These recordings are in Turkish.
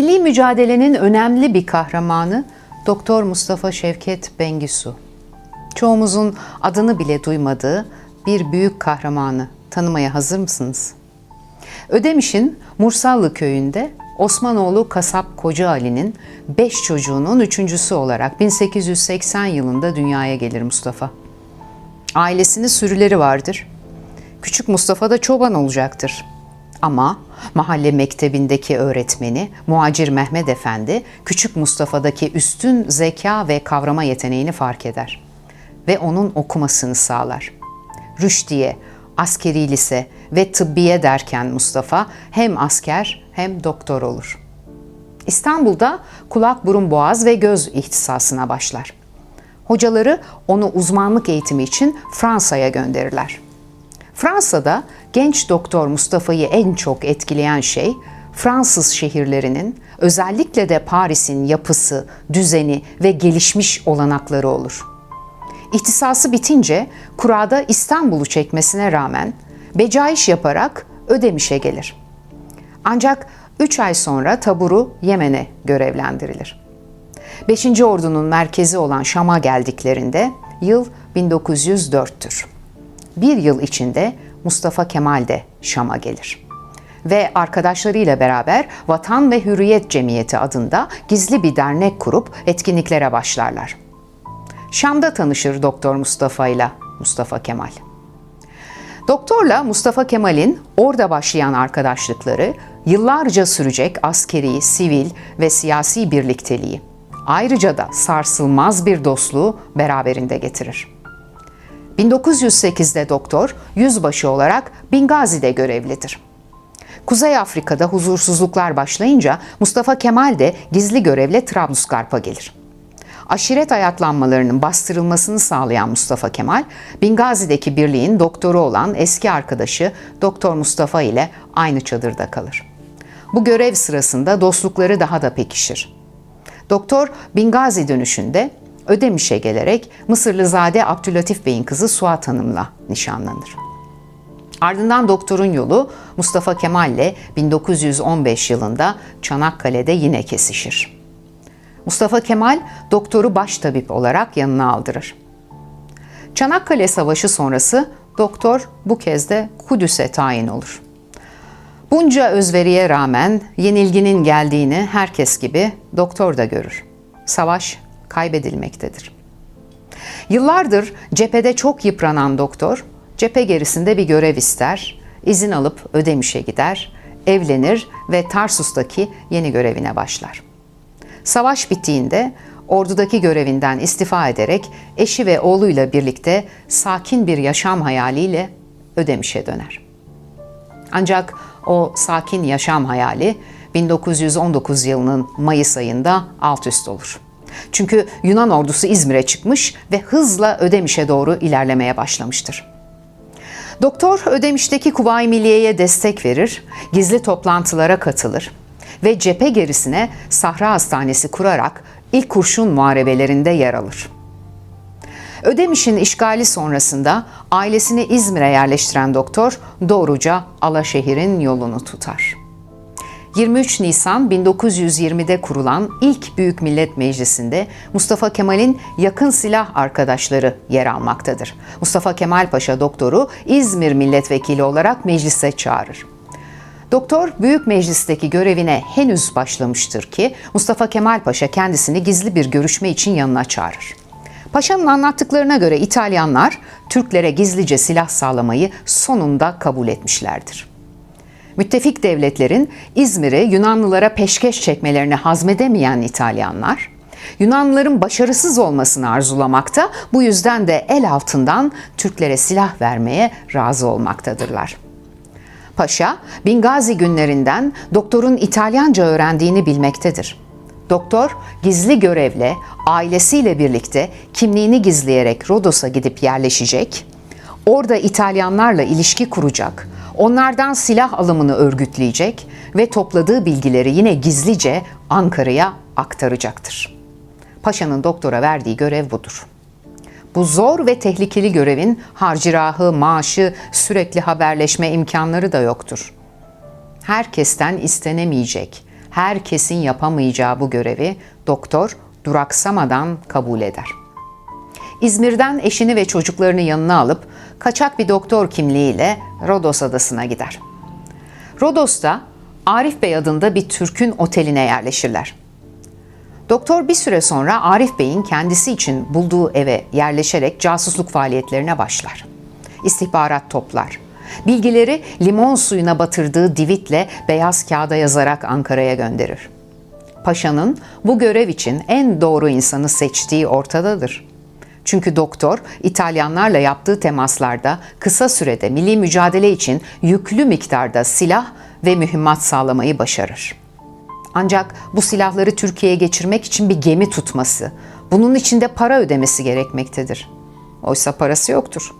Milli mücadelenin önemli bir kahramanı Doktor Mustafa Şevket Bengisu. Çoğumuzun adını bile duymadığı bir büyük kahramanı tanımaya hazır mısınız? Ödemiş'in Mursallı köyünde Osmanoğlu kasap Koca Ali'nin beş çocuğunun üçüncüsü olarak 1880 yılında dünyaya gelir Mustafa. Ailesinin sürüleri vardır. Küçük Mustafa da çoban olacaktır. Ama mahalle mektebindeki öğretmeni Muacir Mehmet Efendi küçük Mustafa'daki üstün zeka ve kavrama yeteneğini fark eder ve onun okumasını sağlar. Rüşdiye, askeri lise ve tıbbiye derken Mustafa hem asker hem doktor olur. İstanbul'da kulak, burun, boğaz ve göz ihtisasına başlar. Hocaları onu uzmanlık eğitimi için Fransa'ya gönderirler. Fransa'da genç doktor Mustafa'yı en çok etkileyen şey Fransız şehirlerinin özellikle de Paris'in yapısı, düzeni ve gelişmiş olanakları olur. İhtisası bitince kurada İstanbul'u çekmesine rağmen becaiş yaparak Ödemiş'e gelir. Ancak 3 ay sonra taburu Yemen'e görevlendirilir. 5. Ordu'nun merkezi olan Şam'a geldiklerinde yıl 1904'tür. Bir yıl içinde Mustafa Kemal de Şam'a gelir. Ve arkadaşlarıyla beraber Vatan ve Hürriyet Cemiyeti adında gizli bir dernek kurup etkinliklere başlarlar. Şam'da tanışır Doktor Mustafa ile Mustafa Kemal. Doktorla Mustafa Kemal'in orada başlayan arkadaşlıkları yıllarca sürecek askeri, sivil ve siyasi birlikteliği. Ayrıca da sarsılmaz bir dostluğu beraberinde getirir. 1908'de doktor yüzbaşı olarak Bingazi'de görevlidir. Kuzey Afrika'da huzursuzluklar başlayınca Mustafa Kemal de gizli görevle Trablusgarp'a gelir. Aşiret ayaklanmalarının bastırılmasını sağlayan Mustafa Kemal, Bingazi'deki birliğin doktoru olan eski arkadaşı Doktor Mustafa ile aynı çadırda kalır. Bu görev sırasında dostlukları daha da pekişir. Doktor Bingazi dönüşünde Ödemiş'e gelerek Mısırlızade Abdülatif Bey'in kızı Suat Hanım'la nişanlanır. Ardından doktorun yolu Mustafa Kemal ile 1915 yılında Çanakkale'de yine kesişir. Mustafa Kemal doktoru baştabip olarak yanına aldırır. Çanakkale Savaşı sonrası doktor bu kez de Kudüs'e tayin olur. Bunca özveriye rağmen yenilginin geldiğini herkes gibi doktor da görür. Savaş kaybedilmektedir. Yıllardır cephede çok yıpranan doktor, cephe gerisinde bir görev ister, izin alıp Ödemiş'e gider, evlenir ve Tarsus'taki yeni görevine başlar. Savaş bittiğinde ordudaki görevinden istifa ederek eşi ve oğluyla birlikte sakin bir yaşam hayaliyle Ödemiş'e döner. Ancak o sakin yaşam hayali 1919 yılının Mayıs ayında alt üst olur. Çünkü Yunan ordusu İzmir'e çıkmış ve hızla Ödemiş'e doğru ilerlemeye başlamıştır. Doktor Ödemiş'teki Kuvayi Milliye'ye destek verir, gizli toplantılara katılır ve cephe gerisine Sahra Hastanesi kurarak ilk kurşun muharebelerinde yer alır. Ödemiş'in işgali sonrasında ailesini İzmir'e yerleştiren doktor doğruca Alaşehir'in yolunu tutar. 23 Nisan 1920'de kurulan ilk Büyük Millet Meclisi'nde Mustafa Kemal'in yakın silah arkadaşları yer almaktadır. Mustafa Kemal Paşa doktoru İzmir milletvekili olarak meclise çağırır. Doktor Büyük Meclis'teki görevine henüz başlamıştır ki Mustafa Kemal Paşa kendisini gizli bir görüşme için yanına çağırır. Paşa'nın anlattıklarına göre İtalyanlar Türklere gizlice silah sağlamayı sonunda kabul etmişlerdir. Müttefik devletlerin İzmir'i Yunanlılara peşkeş çekmelerini hazmedemeyen İtalyanlar, Yunanlıların başarısız olmasını arzulamakta, bu yüzden de el altından Türklere silah vermeye razı olmaktadırlar. Paşa, Bingazi günlerinden doktorun İtalyanca öğrendiğini bilmektedir. Doktor gizli görevle ailesiyle birlikte kimliğini gizleyerek Rodos'a gidip yerleşecek, orada İtalyanlarla ilişki kuracak, onlardan silah alımını örgütleyecek ve topladığı bilgileri yine gizlice Ankara'ya aktaracaktır. Paşa'nın doktora verdiği görev budur. Bu zor ve tehlikeli görevin harcırahı, maaşı, sürekli haberleşme imkanları da yoktur. Herkesten istenemeyecek, herkesin yapamayacağı bu görevi doktor duraksamadan kabul eder. İzmir'den eşini ve çocuklarını yanına alıp kaçak bir doktor kimliğiyle Rodos adasına gider. Rodos'ta Arif Bey adında bir Türk'ün oteline yerleşirler. Doktor bir süre sonra Arif Bey'in kendisi için bulduğu eve yerleşerek casusluk faaliyetlerine başlar. İstihbarat toplar. Bilgileri limon suyuna batırdığı divitle beyaz kağıda yazarak Ankara'ya gönderir. Paşa'nın bu görev için en doğru insanı seçtiği ortadadır. Çünkü doktor İtalyanlarla yaptığı temaslarda kısa sürede milli mücadele için yüklü miktarda silah ve mühimmat sağlamayı başarır. Ancak bu silahları Türkiye'ye geçirmek için bir gemi tutması, bunun için de para ödemesi gerekmektedir. Oysa parası yoktur.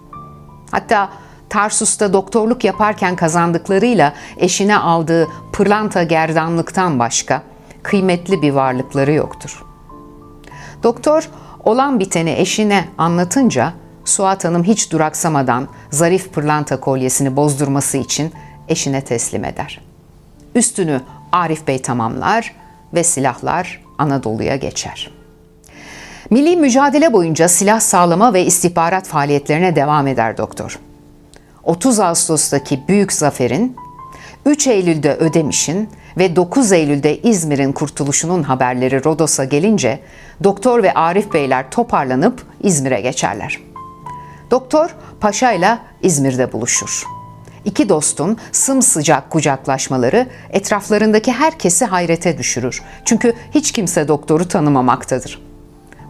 Hatta Tarsus'ta doktorluk yaparken kazandıklarıyla eşine aldığı pırlanta gerdanlıktan başka kıymetli bir varlıkları yoktur. Doktor olan biteni eşine anlatınca Suat Hanım hiç duraksamadan zarif pırlanta kolyesini bozdurması için eşine teslim eder. Üstünü Arif Bey tamamlar ve silahlar Anadolu'ya geçer. Milli mücadele boyunca silah sağlama ve istihbarat faaliyetlerine devam eder doktor. 30 Ağustos'taki büyük zaferin, 3 Eylül'de Ödemiş'in ve 9 Eylül'de İzmir'in kurtuluşunun haberleri Rodos'a gelince doktor ve Arif Beyler toparlanıp İzmir'e geçerler. Doktor Paşa ile İzmir'de buluşur. İki dostun sımsıcak kucaklaşmaları etraflarındaki herkesi hayrete düşürür. Çünkü hiç kimse doktoru tanımamaktadır.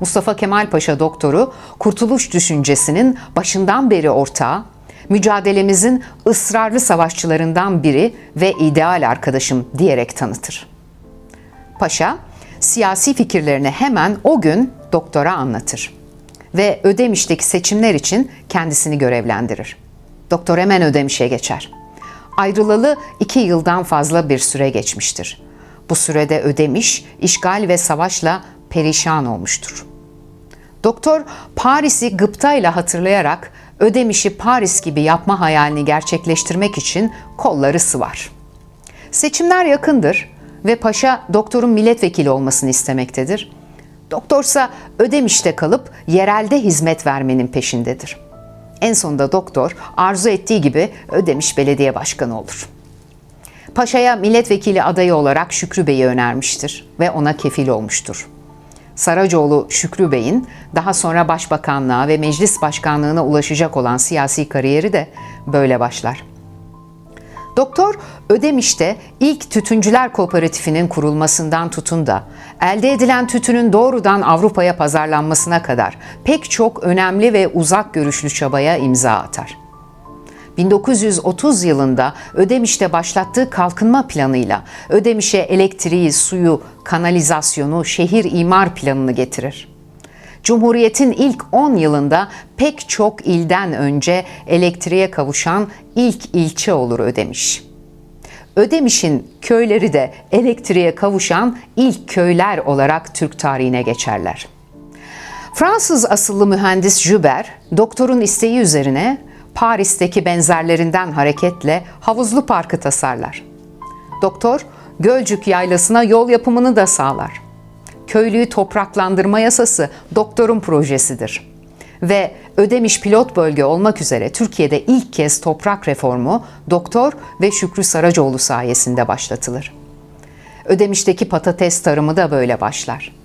Mustafa Kemal Paşa doktoru kurtuluş düşüncesinin başından beri ortağı, mücadelemizin ısrarlı savaşçılarından biri ve ideal arkadaşım diyerek tanıtır. Paşa, siyasi fikirlerini hemen o gün doktora anlatır ve Ödemiş'teki seçimler için kendisini görevlendirir. Doktor hemen Ödemiş'e geçer. Ayrılalı iki yıldan fazla bir süre geçmiştir. Bu sürede Ödemiş, işgal ve savaşla perişan olmuştur. Doktor Paris'i gıptayla hatırlayarak Ödemiş'i Paris gibi yapma hayalini gerçekleştirmek için kolları sıvar. Seçimler yakındır ve paşa doktorun milletvekili olmasını istemektedir. Doktorsa Ödemiş'te kalıp yerelde hizmet vermenin peşindedir. En sonunda doktor arzu ettiği gibi Ödemiş Belediye Başkanı olur. Paşa'ya milletvekili adayı olarak Şükrü Bey'i önermiştir ve ona kefil olmuştur. Saracoğlu Şükrü Bey'in daha sonra başbakanlığa ve meclis başkanlığına ulaşacak olan siyasi kariyeri de böyle başlar. Doktor Ödemiş'te ilk tütüncüler kooperatifinin kurulmasından tutun da elde edilen tütünün doğrudan Avrupa'ya pazarlanmasına kadar pek çok önemli ve uzak görüşlü çabaya imza atar. 1930 yılında Ödemiş'te başlattığı kalkınma planıyla Ödemiş'e elektriği, suyu, kanalizasyonu, şehir imar planını getirir. Cumhuriyet'in ilk 10 yılında pek çok ilden önce elektriğe kavuşan ilk ilçe olur Ödemiş. Ödemiş'in köyleri de elektriğe kavuşan ilk köyler olarak Türk tarihine geçerler. Fransız asıllı mühendis Jubert, doktorun isteği üzerine Paris'teki benzerlerinden hareketle havuzlu parkı tasarlar. Doktor, Gölcük Yaylası'na yol yapımını da sağlar. Köylüyü topraklandırma yasası doktorun projesidir. Ve Ödemiş pilot bölge olmak üzere Türkiye'de ilk kez toprak reformu Doktor ve Şükrü Saracoğlu sayesinde başlatılır. Ödemiş'teki patates tarımı da böyle başlar.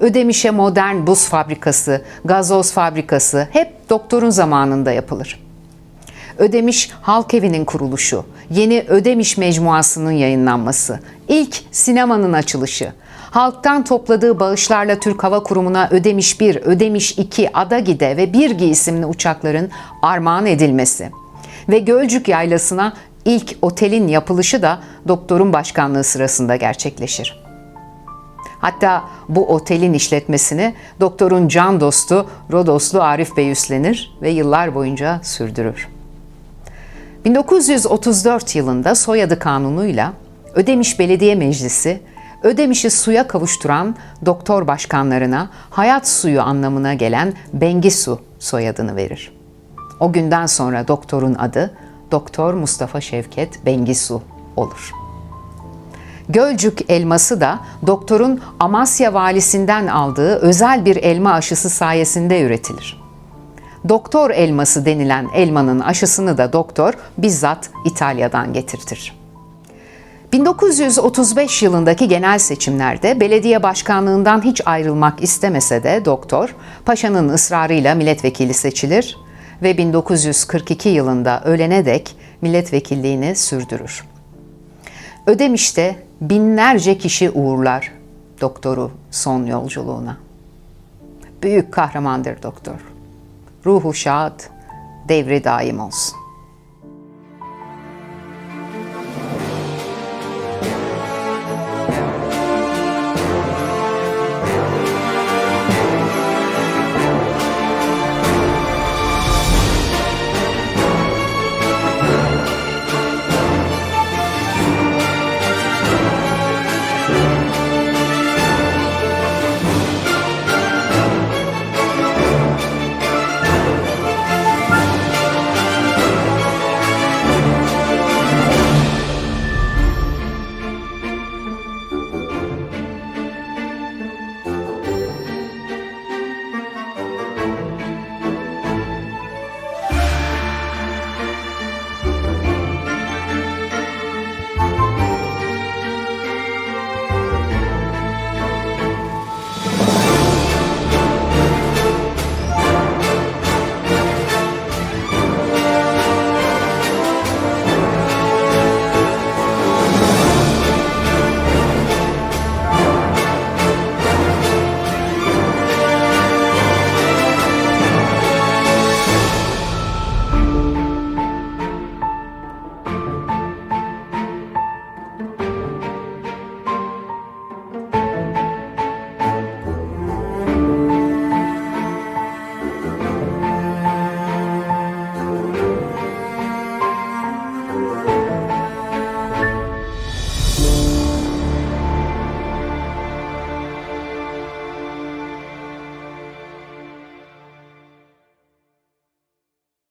Ödemiş'e modern buz fabrikası, gazoz fabrikası hep doktorun zamanında yapılır. Ödemiş Halk Evi'nin kuruluşu, yeni Ödemiş Mecmuası'nın yayınlanması, ilk sinemanın açılışı, halktan topladığı bağışlarla Türk Hava Kurumu'na Ödemiş 1, Ödemiş 2, Adagide ve Birgi isimli uçakların armağan edilmesi ve Gölcük Yaylası'na ilk otelin yapılışı da doktorun başkanlığı sırasında gerçekleşir. Hatta bu otelin işletmesini doktorun can dostu Rodoslu Arif Bey üstlenir ve yıllar boyunca sürdürür. 1934 yılında soyadı kanunuyla Ödemiş Belediye Meclisi, Ödemiş'i suya kavuşturan doktor başkanlarına hayat suyu anlamına gelen Bengisu soyadını verir. O günden sonra doktorun adı Doktor Mustafa Şevket Bengisu olur. Gölcük elması da doktorun Amasya valisinden aldığı özel bir elma aşısı sayesinde üretilir. Doktor elması denilen elmanın aşısını da doktor bizzat İtalya'dan getirtir. 1935 yılındaki genel seçimlerde belediye başkanlığından hiç ayrılmak istemese de doktor, paşanın ısrarıyla milletvekili seçilir ve 1942 yılında ölene dek milletvekilliğini sürdürür. Ödemiş'te binlerce kişi uğurlar doktoru son yolculuğuna. Büyük kahramandır doktor. Ruhu şad, devri daim olsun.